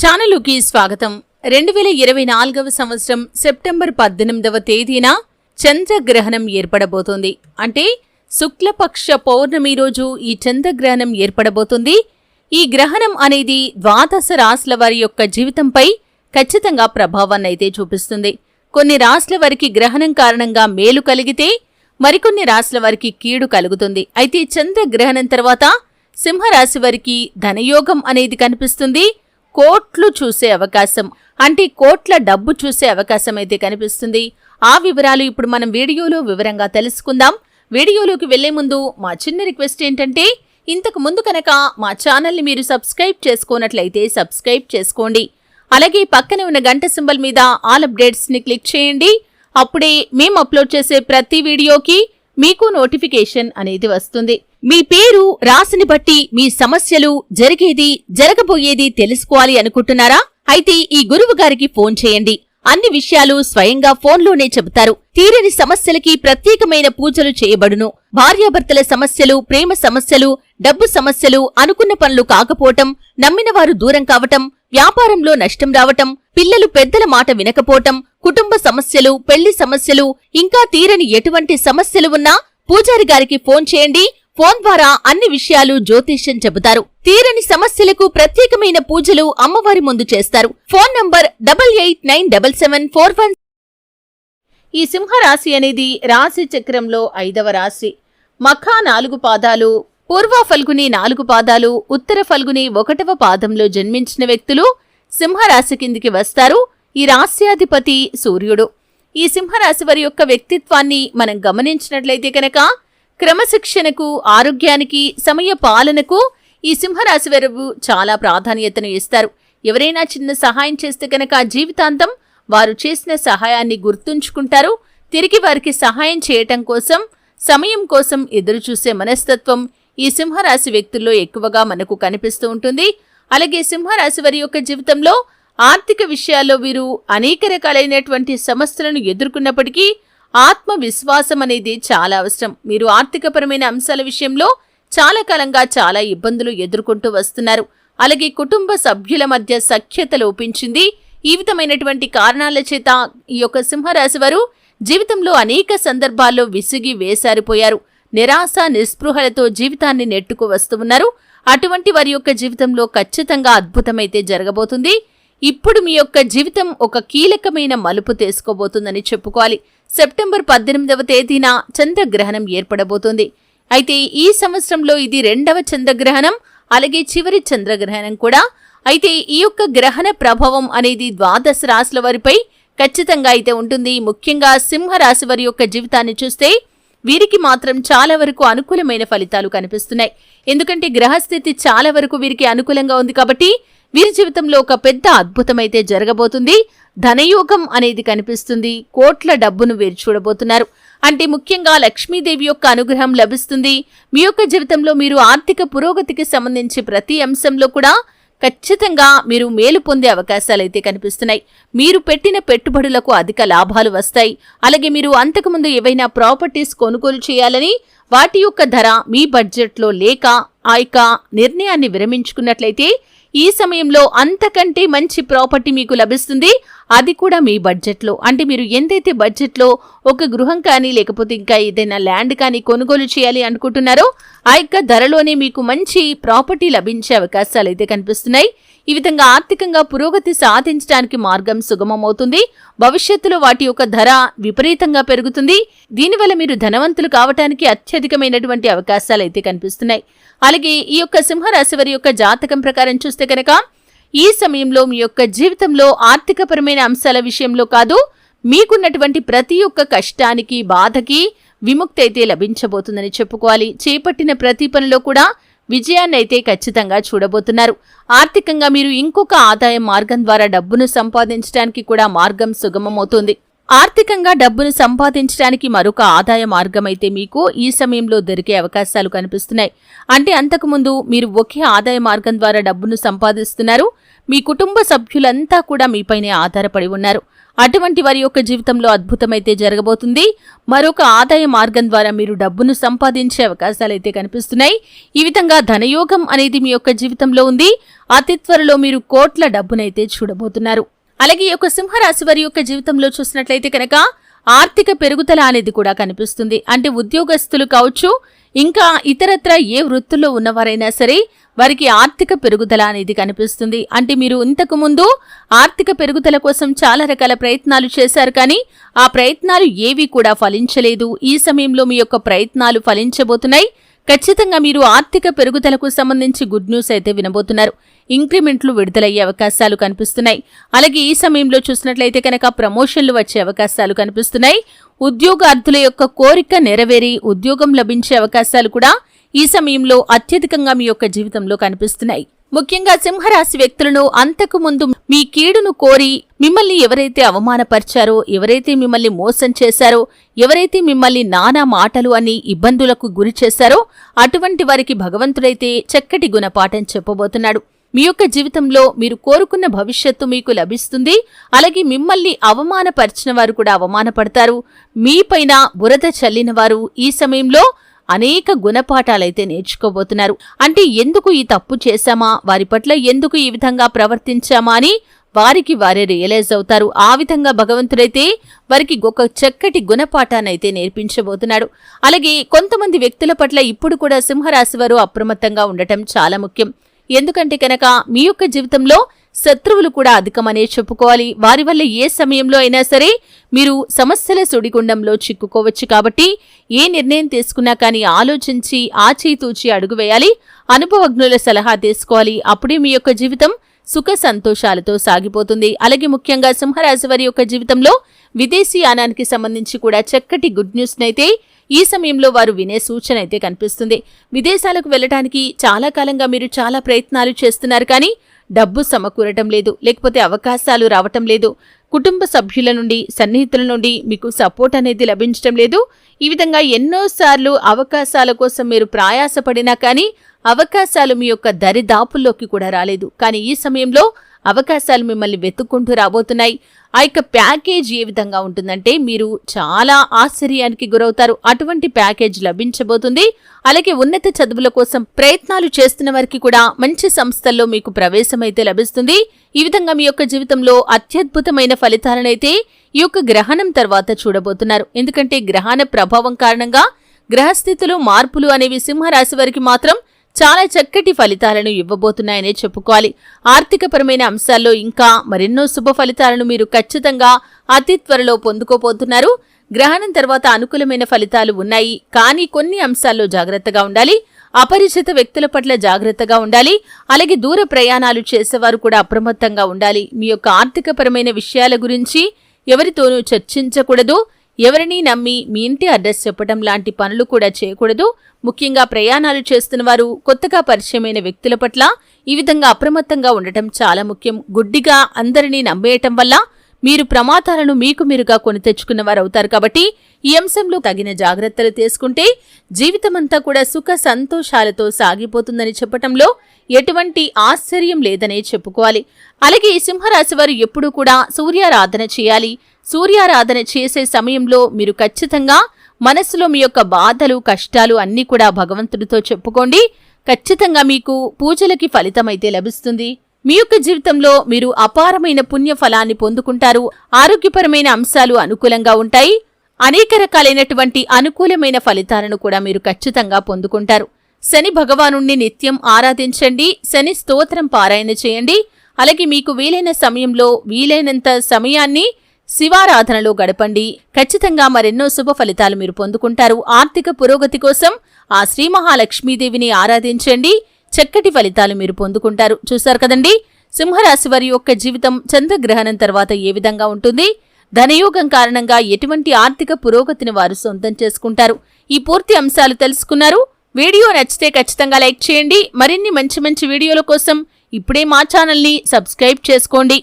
ఛానలుకి స్వాగతం. రెండు వేల ఇరవై నాలుగవ సంవత్సరం సెప్టెంబర్ పద్దెనిమిదవ తేదీన చంద్రగ్రహణం ఏర్పడబోతోంది. అంటే శుక్లపక్ష పౌర్ణమి రోజు ఈ చంద్రగ్రహణం ఏర్పడబోతుంది. ఈ గ్రహణం అనేది ద్వాదశ రాశుల వారి యొక్క జీవితంపై ఖచ్చితంగా ప్రభావాన్ని అయితే చూపిస్తుంది. కొన్ని రాశుల వారికి గ్రహణం కారణంగా మేలు కలిగితే మరికొన్ని రాశుల వారికి కీడు కలుగుతుంది. అయితే చంద్రగ్రహణం తర్వాత సింహరాశి వారికి ధనయోగం అనేది కనిపిస్తుంది. కోట్లు చూసే అవకాశం. అంటే కోట్ల డబ్బు చూసే అవకాశం అయితే కనిపిస్తుంది. ఆ వివరాలు ఇప్పుడు మనం వీడియోలో వివరంగా తెలుసుకుందాం. వీడియోలోకి వెళ్ళే ముందు మా చిన్న రిక్వెస్ట్ ఏంటంటే ఇంతకు ముందు కనుక మా ఛానల్ని మీరు సబ్స్క్రైబ్ చేసుకోనట్లయితే సబ్స్క్రైబ్ చేసుకోండి. అలాగే పక్కనే ఉన్న గంట సింబల్ మీద ఆల్ అప్డేట్స్ని క్లిక్ చేయండి. అప్పుడే మేము అప్లోడ్ చేసే ప్రతి వీడియోకి మీకు నోటిఫికేషన్ అనేది వస్తుంది. మీ పేరు రాసిని బట్టి మీ సమస్యలు జరిగేది జరగబోయేది తెలుసుకోవాలి అనుకుంటున్నారా? అయితే ఈ గురువు గారికి ఫోన్ చేయండి. అన్ని విషయాలు స్వయంగా ఫోన్లోనే చెబుతారు. తీరని సమస్యలకి ప్రత్యేకమైన పూజలు చేయబడును. భార్యాభర్తల సమస్యలు ప్రేమ సమస్యలు డబ్బు సమస్యలు అనుకున్న పనులు కాకపోవటం నమ్మినవారు దూరం కావటం వ్యాపారంలో నష్టం రావటం పిల్లలు పెద్దల మాట వినకపోవటం కుటుంబ సమస్యలు పెళ్ళి సమస్యలు ఇంకా తీరని ఎటువంటి సమస్యలు ఉన్నా పూజారి గారికి ఫోన్ చేయండి. ఫోన్ ద్వారా అన్ని విషయాలు జ్యోతిష్యం చెబుతారు. తీరని సమస్యలకు ప్రత్యేకమైన పూజలు అమ్మవారి ముందు చేస్తారు. Phone number double eight nine double seven four one ఈ సింహరాశి అనేది రాశి చక్రంలో ఐదవ రాశి. మఖా నాలుగు పాదాలు పూర్వ ఫల్గుని నాలుగు పాదాలు ఉత్తర ఫల్గుని ఒకటవ పాదంలో జన్మించిన వ్యక్తులు సింహరాశి కిందికి వస్తారు. ఈ రాశ్యాధిపతి సూర్యుడు. ఈ సింహరాశి వారి యొక్క వ్యక్తిత్వాన్ని మనం గమనించినట్లయితే కనుక క్రమశిక్షణకు ఆరోగ్యానికి సమయ పాలనకు ఈ సింహరాశి వారు చాలా ప్రాధాన్యతను ఇస్తారు. ఎవరైనా చిన్న సహాయం చేస్తే కనుక జీవితాంతం వారు చేసిన సహాయాన్ని గుర్తుంచుకుంటారు. తిరిగి వారికి సహాయం చేయటం కోసం సమయం కోసం ఎదురుచూసే మనస్తత్వం ఈ సింహరాశి వ్యక్తుల్లో ఎక్కువగా మనకు కనిపిస్తూ ఉంటుంది. అలాగే సింహరాశి వారి యొక్క జీవితంలో ఆర్థిక విషయాల్లో వీరు అనేక రకాలైనటువంటి సమస్యలను ఎదుర్కొన్నప్పటికీ ఆత్మవిశ్వాసం అనేది చాలా అవసరం. మీరు ఆర్థికపరమైన అంశాల విషయంలో చాలా కాలంగా చాలా ఇబ్బందులు ఎదుర్కొంటూ వస్తున్నారు. అలాగే కుటుంబ సభ్యుల మధ్య సఖ్యత లోపించింది. ఈ విధమైనటువంటి కారణాల చేత ఈ యొక్క సింహరాశి వారు జీవితంలో అనేక సందర్భాల్లో విసిగి వేసారిపోయారు. నిరాశ నిస్పృహలతో జీవితాన్ని నెట్టుకు వస్తూ ఉన్నారు అటువంటి వారి యొక్క జీవితంలో ఖచ్చితంగా అద్భుతమైతే జరగబోతుంది. ఇప్పుడు మీ యొక్క జీవితం ఒక కీలకమైన మలుపు తీసుకోబోతుందని చెప్పుకోవాలి. సెప్టెంబర్ పద్దెనిమిదవ తేదీన చంద్రగ్రహణం ఏర్పడబోతుంది. అయితే ఈ సంవత్సరంలో ఇది రెండవ చంద్రగ్రహణం అలాగే చివరి చంద్రగ్రహణం కూడా. అయితే ఈ యొక్క గ్రహణ ప్రభావం అనేది ద్వాదశ రాశుల వారిపై ఖచ్చితంగా అయితే ఉంటుంది. ముఖ్యంగా సింహరాశి వారి యొక్క జీవితాన్ని చూస్తే వీరికి మాత్రం చాలా వరకు అనుకూలమైన ఫలితాలు కనిపిస్తున్నాయి. ఎందుకంటే గ్రహస్థితి చాలా వరకు వీరికి అనుకూలంగా ఉంది కాబట్టి వీరి జీవితంలో ఒక పెద్ద అద్భుతమైతే జరగబోతుంది. ధనయోగం అనేది కనిపిస్తుంది. కోట్ల డబ్బును వీరు చూడబోతున్నారు. అంటే ముఖ్యంగా లక్ష్మీదేవి యొక్క అనుగ్రహం లభిస్తుంది. మీ యొక్క జీవితంలో మీరు ఆర్థిక పురోగతికి సంబంధించి ప్రతి అంశంలో కూడా ఖచ్చితంగా మీరు మేలు పొందే అవకాశాలైతే కనిపిస్తున్నాయి. మీరు పెట్టిన పెట్టుబడులకు అధిక లాభాలు వస్తాయి. అలాగే మీరు అంతకుముందు ఏవైనా ప్రాపర్టీస్ కొనుగోలు చేయాలని వాటి యొక్క ధర మీ బడ్జెట్లో లేక ఆ యొక్క నిర్ణయాన్ని విరమించుకున్నట్లయితే ఈ సమయంలో అంతకంటే మంచి ప్రాపర్టీ మీకు లభిస్తుంది. అది కూడా మీ బడ్జెట్లో. అంటే మీరు ఎంతైతే బడ్జెట్లో ఒక గృహం కానీ లేకపోతే ఇంకా ఏదైనా ల్యాండ్ కానీ కొనుగోలు చేయాలి అనుకుంటున్నారో ఆ యొక్క ధరలోనే మీకు మంచి ప్రాపర్టీ లభించే అవకాశాలు అయితే కనిపిస్తున్నాయి. ఈ విధంగా ఆర్థికంగా పురోగతి సాధించడానికి మార్గం సుగమమవుతుంది. భవిష్యత్తులో వాటి యొక్క ధర విపరీతంగా పెరుగుతుంది. దీనివల్ల మీరు ధనవంతులు కావటానికి అత్యధికమైనటువంటి అవకాశాలు అయితే కనిపిస్తున్నాయి. అలాగే ఈ యొక్క సింహరాశి వారి యొక్క జాతకం ప్రకారం చూస్తే కనుక ఈ సమయంలో మీ యొక్క జీవితంలో ఆర్థికపరమైన అంశాల విషయంలో కాదు మీకున్నటువంటి ప్రతి ఒక్క కష్టానికి బాధకి విముక్తి అయితే లభించబోతుందని చెప్పుకోవాలి. చేపట్టిన ప్రతి పనిలో కూడా విజయాన్ని అయితే ఖచ్చితంగా చూడబోతున్నారు. ఆర్థికంగా మీరు ఇంకొక ఆదాయ మార్గం ద్వారా డబ్బును సంపాదించడానికి కూడా మార్గం సుగమమవుతుంది. ఆర్థికంగా డబ్బును సంపాదించడానికి మరొక ఆదాయ మార్గం అయితే మీకు ఈ సమయంలో దొరికే అవకాశాలు కనిపిస్తున్నాయి. అంటే అంతకుముందు మీరు ఒకే ఆదాయ మార్గం ద్వారా డబ్బును సంపాదిస్తున్నారు. మీ కుటుంబ సభ్యులంతా కూడా మీపైనే ఆధారపడి ఉన్నారు. అటువంటి వారి యొక్క జీవితంలో అద్భుతమైతే జరగబోతుంది. మరొక ఆదాయ మార్గం ద్వారా మీరు డబ్బును సంపాదించే అవకాశాలైతే కనిపిస్తున్నాయి. ఈ విధంగా ధనయోగం అనేది మీ యొక్క జీవితంలో ఉంది. అతి త్వరలో మీరు కోట్ల డబ్బునైతే చూడబోతున్నారు. అలాగే ఈ యొక్క సింహరాశి వారి యొక్క జీవితంలో చూసినట్లయితే కనుక ఆర్థిక పెరుగుదల అనేది కూడా కనిపిస్తుంది. అంటే ఉద్యోగస్తులు కావచ్చు ఇంకా ఇతరత్ర ఏ వృత్తుల్లో ఉన్నవారైనా సరే వారికి ఆర్థిక పెరుగుదల అనేది కనిపిస్తుంది. అంటే మీరు ఇంతకు ముందు ఆర్థిక పెరుగుదల కోసం చాలా రకాల ప్రయత్నాలు చేశారు కానీ ఆ ప్రయత్నాలు ఏవి కూడా ఫలించలేదు. ఈ సమయంలో మీ యొక్క ప్రయత్నాలు ఫలించబోతున్నాయి. ఖచ్చితంగా మీరు ఆర్థిక పెరుగుదలకు సంబంధించి గుడ్ న్యూస్ అయితే వినబోతున్నారు. ఇంక్రిమెంట్లు విడుదలయ్యే అవకాశాలు కనిపిస్తున్నాయి. అలాగే ఈ సమయంలో చూసినట్లయితే కనుక ప్రమోషన్లు వచ్చే అవకాశాలు కనిపిస్తున్నాయి. ఉద్యోగార్థుల యొక్క కోరిక నెరవేరి ఉద్యోగం లభించే అవకాశాలు కూడా ఈ సమయంలో అత్యధికంగా మీ యొక్క జీవితంలో కనిపిస్తున్నాయి. ముఖ్యంగా సింహరాశి వ్యక్తులను అంతకు ముందు మీ కీడును కోరి మిమ్మల్ని ఎవరైతే అవమానపరిచారో ఎవరైతే మిమ్మల్ని మోసం చేశారో ఎవరైతే మిమ్మల్ని నానా మాటలు అని ఇబ్బందులకు గురి చేశారో అటువంటి వారికి భగవంతుడైతే చక్కటి గుణపాఠం చెప్పబోతున్నాడు. మీ యొక్క జీవితంలో మీరు కోరుకున్న భవిష్యత్తు మీకు లభిస్తుంది. అలాగే మిమ్మల్ని అవమానపరిచిన వారు కూడా అవమానపడతారు. మీపైన బురద చల్లిన వారు ఈ సమయంలో అనేక గుణపాఠాలైతే నేర్చుకోబోతున్నారు. అంటే ఎందుకు ఈ తప్పు చేశామా? వారి పట్ల ఎందుకు ఈ విధంగా ప్రవర్తించామా అని వారికి వారే రియలైజ్ అవుతారు. ఆ విధంగా భగవంతుడైతే వారికి ఒక చక్కటి గుణపాఠాన్నైతే నేర్పించబోతున్నాడు. అలాగే కొంతమంది వ్యక్తుల పట్ల ఇప్పుడు కూడా సింహరాశి వారు అప్రమత్తంగా ఉండటం చాలా ముఖ్యం. ఎందుకంటే కనుక మీ యొక్క జీవితంలో శత్రువులు కూడా అధికమనే చెప్పుకోవాలి. వారి వల్ల ఏ సమయంలో అయినా సరే మీరు సమస్యల సుడిగుండంలో చిక్కుకోవచ్చు కాబట్టి ఏ నిర్ణయం తీసుకున్నా కానీ ఆలోచించి ఆచితూచి అడుగు వేయాలి. అనుభవజ్ఞుల సలహా తీసుకోవాలి. అప్పుడే మీ యొక్క జీవితం సుఖ సంతోషాలతో సాగిపోతుంది. అలాగే ముఖ్యంగా సింహరాశి వారి యొక్క జీవితంలో విదేశీ యానానికి సంబంధించి కూడా చక్కటి గుడ్ న్యూస్ అయితే ఈ సమయంలో వారు వినే సూచన అయితే కనిపిస్తుంది. విదేశాలకు వెళ్ళటానికి చాలా కాలంగా మీరు చాలా ప్రయత్నాలు చేస్తున్నారు కానీ డబ్బు సమకూరటం లేదు లేకపోతే అవకాశాలు రావటం లేదు. కుటుంబ సభ్యుల నుండి సన్నిహితుల నుండి మీకు సపోర్ట్ అనేది లభించటం లేదు. ఈ విధంగా ఎన్నోసార్లు అవకాశాల కోసం మీరు ప్రయాసపడినా కానీ అవకాశాలు మీ యొక్క దరిదాపుల్లోకి కూడా రాలేదు. కానీ ఈ సమయంలో అవకాశాలు మిమ్మల్ని వెతుక్కుంటూ రాబోతున్నాయి. ఆ యొక్క ప్యాకేజ్ ఏ విధంగా ఉంటుందంటే మీరు చాలా ఆశ్చర్యానికి గురవుతారు. అటువంటి ప్యాకేజ్ లభించబోతుంది. అలాగే ఉన్నత చదువుల కోసం ప్రయత్నాలు చేస్తున్న వారికి కూడా మంచి సంస్థల్లో మీకు ప్రవేశం అయితే లభిస్తుంది. ఈ విధంగా మీ యొక్క జీవితంలో అత్యద్భుతమైన ఫలితాలనైతే ఈ యొక్క గ్రహణం తర్వాత చూడబోతున్నారు. ఎందుకంటే గ్రహణ ప్రభావం కారణంగా గ్రహస్థితులు మార్పులు అనేవి సింహరాశి వారికి మాత్రం చాలా చక్కటి ఫలితాలను ఇవ్వబోతున్నాయనే చెప్పుకోవాలి. ఆర్థికపరమైన అంశాల్లో ఇంకా మరెన్నో శుభ ఫలితాలను మీరు ఖచ్చితంగా అతి త్వరలో పొందుకోబోతున్నారు. గ్రహణం తర్వాత అనుకూలమైన ఫలితాలు ఉన్నాయి. కానీ కొన్ని అంశాల్లో జాగ్రత్తగా ఉండాలి. అపరిచిత వ్యక్తుల పట్ల జాగ్రత్తగా ఉండాలి. అలాగే దూర ప్రయాణాలు చేసేవారు కూడా అప్రమత్తంగా ఉండాలి. మీ యొక్క ఆర్థికపరమైన విషయాల గురించి ఎవరితోనూ చర్చించకూడదు. ఎవరిని నమ్మి మీ ఇంటి అడ్రస్ చెప్పడం లాంటి పనులు కూడా చేయకూడదు. ముఖ్యంగా ప్రయాణాలు చేస్తున్న వారు కొత్తగా పరిచయమైన వ్యక్తుల పట్ల ఈ విధంగా అప్రమత్తంగా ఉండటం చాలా ముఖ్యం. గుడ్డిగా అందరినీ నమ్మేయటం వల్ల మీరు ప్రమాదాలను మీకు మీరుగా కొని తెచ్చుకున్న వారు అవుతారు కాబట్టి ఈ అంశంలో తగిన జాగ్రత్తలు తీసుకుంటే జీవితమంతా కూడా సుఖ సంతోషాలతో సాగిపోతుందని చెప్పటంలో ఎటువంటి ఆశ్చర్యం లేదనే చెప్పుకోవాలి. అలాగే ఈ సింహరాశి వారు ఎప్పుడూ కూడా సూర్యారాధన చేయాలి. సూర్యారాధన చేసే సమయంలో మీరు ఖచ్చితంగా మనస్సులో మీ యొక్క బాధలు కష్టాలు అన్నీ కూడా భగవంతుడితో చెప్పుకోండి. ఖచ్చితంగా మీకు పూజలకి ఫలితమైతే లభిస్తుంది. మీ యొక్క జీవితంలో మీరు అపారమైన పుణ్య ఫలాన్ని పొందుకుంటారు. ఆరోగ్యపరమైన అంశాలు అనుకూలంగా ఉంటాయి. అనేక రకాలైనటువంటి అనుకూలమైన ఫలితాలను కూడా మీరు ఖచ్చితంగా పొందుకుంటారు. శని భగవాను నిత్యం ఆరాధించండి. శని స్తోత్రం పారాయణ చేయండి. అలాగే మీకు వీలైన సమయంలో వీలైనంత సమయాన్ని శివారాధనలో గడపండి. ఖచ్చితంగా మరెన్నో శుభ ఫలితాలు మీరు పొందుకుంటారు. ఆర్థిక పురోగతి కోసం ఆ శ్రీ మహాలక్ష్మీదేవిని ఆరాధించండి. చక్కటి ఫలితాలు మీరు పొందుకుంటారు. చూశారు కదండి? సింహరాశి వారి యొక్క జీవితం చంద్రగ్రహణం తర్వాత ఏ విధంగా ఉంటుంది? ధనయోగం కారణంగా ఎటువంటి ఆర్థిక పురోగతిని వారు సొంతం చేసుకుంటారు? ఈ పూర్తి అంశాలు తెలుసుకున్నారు. వీడియో నచ్చితే ఖచ్చితంగా లైక్ చేయండి. మరిన్ని మంచి మంచి వీడియోల కోసం ఇప్పుడే మా ఛానల్ని సబ్స్క్రైబ్ చేసుకోండి.